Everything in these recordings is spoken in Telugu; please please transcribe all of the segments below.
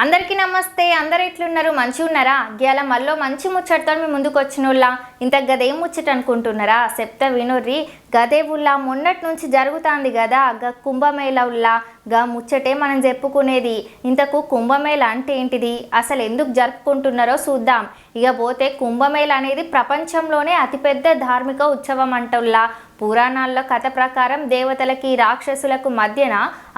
అందరికీ నమస్తే. అందరు ఎట్లున్నారు? మంచి ఉన్నారా గేల మళ్ళీ మంచి ముచ్చటతో మీ ముందుకు వచ్చినోళ్ళ ఇంత గదేం ముచ్చట అనుకుంటున్నారా? చెప్తా వినుర్రి గదే ఉల్లా మొన్నటి నుంచి జరుగుతుంది కదా గ కుంభమేళ ఉల్లా గా ముచ్చటే మనం చెప్పుకునేది. ఇంతకు కుంభమేళ అంటే ఏంటిది? అసలు ఎందుకు జరుపుకుంటున్నారో చూద్దాం. ఇక పోతే కుంభమేళ అనేది ప్రపంచంలోనే అతిపెద్ద ధార్మిక ఉత్సవం అంటుల్లా పురాణాల్లో కథ ప్రకారం దేవతలకి రాక్షసులకు మధ్యన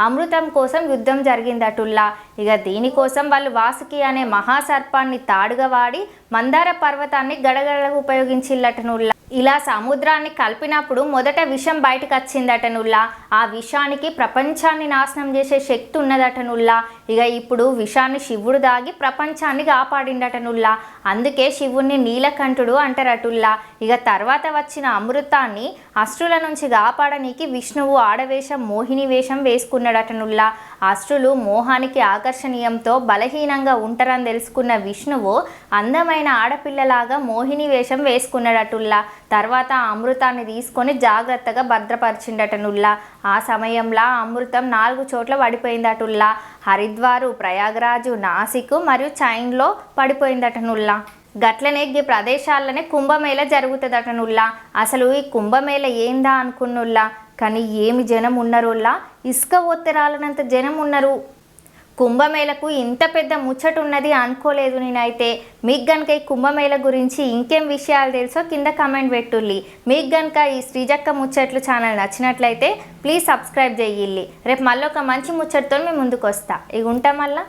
అమృతం కోసం యుద్ధం జరిగిందటుల్లా. ఇక దీనికోసం వాళ్ళు వాసుకి అనే మహాసర్పాన్ని తాడుగా వాడి మందార పర్వతాన్ని గడగడలకు ఉపయోగించిల్లటనుల్లా. ఇలా సముద్రాన్ని కలిపినప్పుడు మొదట విషం బయటకు వచ్చిందటనుల్లా ఆ విషానికి ప్రపంచాన్ని నాశనం చేసే శక్తి ఉన్నదటనుల్లా ఇక ఇప్పుడు విషాన్ని శివుడు దాగి ప్రపంచాన్ని కాపాడిండటనుల్లా అందుకే శివుణ్ణి నీలకంఠుడు అంటారటుల్లా. ఇక తర్వాత వచ్చిన అమృతాన్ని అష్టుల నుంచి కాపాడనీకి విష్ణువు ఆడవేషం మోహిని వేషం వేసుకున్నాడటనుల్లా అష్టులు మోహానికి ఆకర్షణీయంతో బలహీనంగా ఉంటారని తెలుసుకున్న విష్ణువు అందమైన ఆడపిల్లలాగా మోహిని వేషం వేసుకున్నాడటుల్లా. తర్వాత ఆ అమృతాన్ని తీసుకొని జాగ్రత్తగా భద్రపరిచిండటనుల్లా ఆ సమయంలో అమృతం నాలుగు చోట్ల పడిపోయిందటుల్లా హరిద్వారు ప్రయాగరాజు నాసిక్ మరియు చైన్లో పడిపోయిందటనుల్లా గట్లనే ఈ ప్రదేశాలనే కుంభమేళ జరుగుతుందటనుల్లా అసలు ఈ కుంభమేళ ఏందా అనుకున్నుల్లా. కానీ ఏమి జనం ఉన్నారుల్లా ఇసుక ఒత్తిరాలనంత జనం ఉన్నారు కుంభమేళకు ఇంత పెద్ద ముచ్చట ఉన్నది అనుకోలేదు నేనైతే. మీకు గనక ఈ కుంభమేళ గురించి ఇంకేం విషయాలు తెలుసో కింద కమెంట్ పెట్టుల్లి. మీకు గనక ఈ శ్రీజక్క ముచ్చట్లు ఛానల్ నచ్చినట్లయితే ప్లీజ్ సబ్స్క్రైబ్ చేయిల్లి. రేపు మళ్ళీ ఒక మంచి ముచ్చటతో మేము ముందుకు వస్తా ఇక ఉంటాం మళ్ళీ.